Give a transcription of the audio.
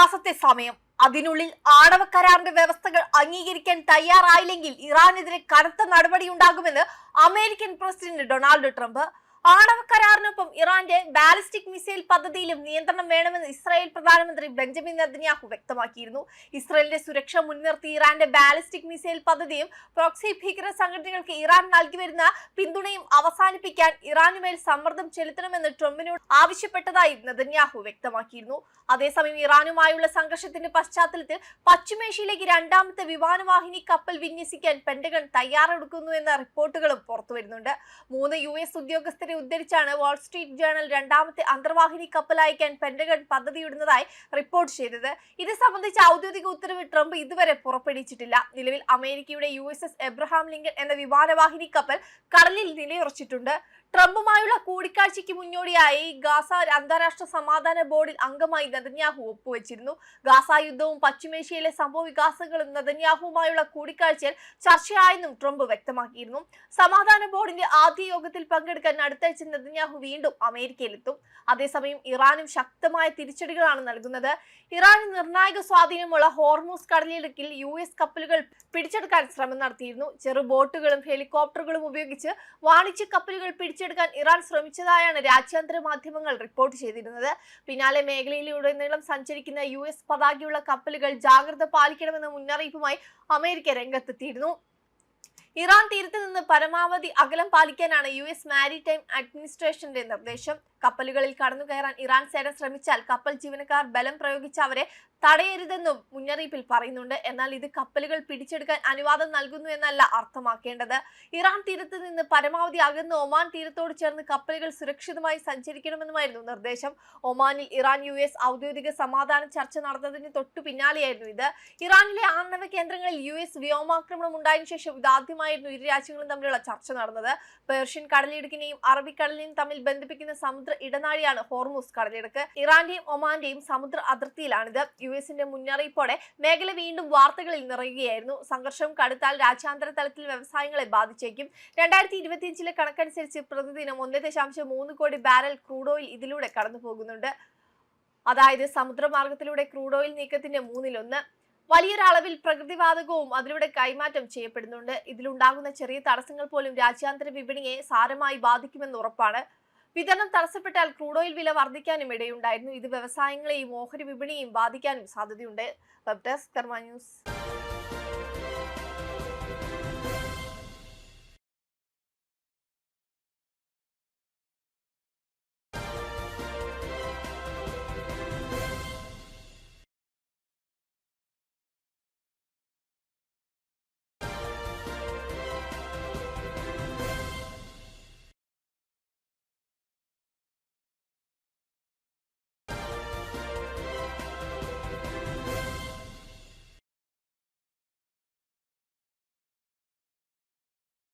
മാസത്തെ സമയം. അതിനുള്ളിൽ ആണവ കരാറിന്റെ വ്യവസ്ഥകൾ അംഗീകരിക്കാൻ തയ്യാറായില്ലെങ്കിൽ ഇറാനെതിരെ കടുത്ത നടപടിയുണ്ടാകുമെന്ന് അമേരിക്കൻ പ്രസിഡന്റ് ഡൊണാൾഡ് ട്രംപ് ആണവ കരാറിനൊപ്പം ഇറാന്റെ ബാലിസ്റ്റിക് മിസൈൽ പദ്ധതിയിലും നിയന്ത്രണം വേണമെന്ന് ഇസ്രായേൽ പ്രധാനമന്ത്രി ബെഞ്ചമിൻ നെതന്യാഹു വ്യക്തമാക്കിയിരുന്നു. ഇസ്രായേലിന്റെ സുരക്ഷ മുൻനിർത്തി ഇറാന്റെ ബാലിസ്റ്റിക് മിസൈൽ പദ്ധതിയും പ്രോക്സി ഭീകര സംഘടനകൾക്ക് ഇറാൻ നൽകിവരുന്ന പിന്തുണയും അവസാനിപ്പിക്കാൻ ഇറാനുമേൽ സമ്മർദ്ദം ചെലുത്തണമെന്ന് ട്രംപിനോട് ആവശ്യപ്പെട്ടതായി നെതന്യാഹു വ്യക്തമാക്കിയിരുന്നു. അതേസമയം ഇറാനുമായുള്ള സംഘർഷത്തിന്റെ പശ്ചാത്തലത്തിൽ പശ്ചിമേഷ്യയിലേക്ക് രണ്ടാമത്തെ വിമാനവാഹിനി കപ്പൽ വിന്യസിക്കാൻ പെന്റഗൺ തയ്യാറെടുക്കുന്നു എന്ന റിപ്പോർട്ടുകളും പുറത്തുവരുന്നുണ്ട്. മൂന്ന് യു എസ് ഉദ്യോഗസ്ഥരെ ഉദ്ധരിച്ചാണ് വാൾ സ്ട്രീറ്റ് ജേണൽ രണ്ടാമത്തെ അന്തർവാഹിനി കപ്പൽ അയക്കാൻ പെന്റഗൺ പദ്ധതിയിടുന്നതായി റിപ്പോർട്ട് ചെയ്തത്. ഇത് സംബന്ധിച്ച ഔദ്യോഗിക ഉത്തരവ് ട്രംപ് ഇതുവരെ പുറപ്പെടുവിച്ചിട്ടില്ല. നിലവിൽ അമേരിക്കയുടെ U S S Abraham Lincoln എന്ന വിമാനവാഹിനി കപ്പൽ കടലിൽ നിലയുറച്ചിട്ടുണ്ട്. ട്രംപുമായുള്ള കൂടിക്കാഴ്ചയ്ക്ക് മുന്നോടിയായി ഗാസ അന്താരാഷ്ട്ര സമാധാന ബോർഡിൽ അംഗമായി നദന്യാഹു ഒപ്പുവെച്ചിരുന്നു. ഗാസ യുദ്ധവും പശ്ചിമേഷ്യയിലെ സംഭവ വികാസങ്ങളും നദന്യാഹുവുമായുള്ള കൂടിക്കാഴ്ചയിൽ ചർച്ചയായെന്നും ട്രംപ് വ്യക്തമാക്കിയിരുന്നു. സമാധാന ബോർഡിന്റെ ആദ്യ യോഗത്തിൽ പങ്കെടുക്കാൻ അടുത്താഴ്ച നെതന്യാഹു വീണ്ടും അമേരിക്കയിലെത്തും. അതേസമയം ഇറാനും ശക്തമായ തിരിച്ചടികളാണ് നൽകുന്നത്. ഇറാൻ നിർണായക സ്വാധീനമുള്ള ഹോർമൂസ് കടലിടുക്കിൽ യു എസ് കപ്പലുകൾ പിടിച്ചെടുക്കാൻ ശ്രമം നടത്തിയിരുന്നു. ചെറു ബോട്ടുകളും ഹെലികോപ്റ്ററുകളും ഉപയോഗിച്ച് വാണിജ്യ കപ്പലുകൾ പിടിച്ചെടുക്കാൻ ഇറാൻ ശ്രമിച്ചതായാണ് രാജ്യാന്തര മാധ്യമങ്ങൾ റിപ്പോർട്ട് ചെയ്തിരുന്നത്. പിന്നാലെ മേഖലയിലുടനീളം സഞ്ചരിക്കുന്ന യു എസ് പതാകയുള്ള കപ്പലുകൾ ജാഗ്രത പാലിക്കണമെന്ന മുന്നറിയിപ്പുമായി അമേരിക്ക രംഗത്തെത്തിയിരുന്നു. ഇറാൻ തീരത്ത് നിന്ന് പരമാവധി അകലം പാലിക്കാനാണ് യു എസ് മാരിടൈം അഡ്മിനിസ്ട്രേഷന്റെ നിർദ്ദേശം. കപ്പലുകളിൽ കടന്നു കയറാൻ ഇറാൻ സേന ശ്രമിച്ചാൽ കപ്പൽ ജീവനക്കാർ ബലം പ്രയോഗിച്ച് അവരെ തടയരുതെന്നും മുന്നറിയിപ്പിൽ പറയുന്നുണ്ട്. എന്നാൽ ഇത് കപ്പലുകൾ പിടിച്ചെടുക്കാൻ അനുവാദം നൽകുന്നു എന്നല്ല അർത്ഥമാക്കേണ്ടത്. ഇറാൻ തീരത്ത് നിന്ന് പരമാവധി അകന്ന് ഒമാൻ തീരത്തോട് ചേർന്ന് കപ്പലുകൾ സുരക്ഷിതമായി സഞ്ചരിക്കണമെന്നുമായിരുന്നു നിർദ്ദേശം. ഒമാനിൽ ഇറാൻ യു എസ് ഔദ്യോഗിക സമാധാന ചർച്ച നടന്നതിന് തൊട്ടു പിന്നാലെയായിരുന്നു ഇത്. ഇറാനിലെ ആണവ കേന്ദ്രങ്ങളിൽ യു എസ് വ്യോമാക്രമണം ഉണ്ടായതിനു ശേഷം ഇതാദ്യമായിരുന്നു ഇരു രാജ്യങ്ങളും തമ്മിലുള്ള ചർച്ച നടന്നത്. പേർഷ്യൻ കടലിടുക്കിനെയും അറബിക്കടലിനെയും തമ്മിൽ ബന്ധിപ്പിക്കുന്ന സമുദ്ര ഇടനാഴിയാണ് ഹോർമൂസ് കടലിടുക്ക്. ഇറാന്റെയും ഒമാന്റെയും സമുദ്ര അതിർത്തിയിലാണിത്. യു എസിന്റെ മുന്നറിയിപ്പോടെ മേഖല വീണ്ടും വാർത്തകളിൽ നിറയുകയായിരുന്നു. സംഘർഷം കടുത്താൽ രാജ്യാന്തര തലത്തിൽ വ്യവസായങ്ങളെ ബാധിച്ചേക്കും. രണ്ടായിരത്തി ഇരുപത്തിയഞ്ചിലെ കണക്കനുസരിച്ച് പ്രതിദിനം ഒന്ന് ദശാംശം മൂന്ന് കോടി ബാരൽ ക്രൂഡ് ഓയിൽ ഇതിലൂടെ കടന്നു പോകുന്നുണ്ട് അതായത് സമുദ്രമാർഗത്തിലൂടെ ക്രൂഡ് ഓയിൽ നീക്കത്തിന്റെ മൂന്നിലൊന്ന്. വലിയൊരളവിൽ പ്രകൃതിവാതകവും അതിലൂടെ കൈമാറ്റം ചെയ്യപ്പെടുന്നുണ്ട്. ഇതിലുണ്ടാകുന്ന ചെറിയ തടസ്സങ്ങൾ പോലും രാജ്യാന്തര വിപണിയെ സാരമായി ബാധിക്കുമെന്ന് ഉറപ്പാണ്. വിതരണം തടസ്സപ്പെട്ടാൽ ക്രൂഡ് ഓയിൽ വില വർദ്ധിക്കാനും ഇടയുണ്ടായിരുന്നു. ഇത് വ്യവസായങ്ങളെയും ഓഹരി വിപണിയെയും ബാധിക്കാനും സാധ്യതയുണ്ട്. Web desk Karma news.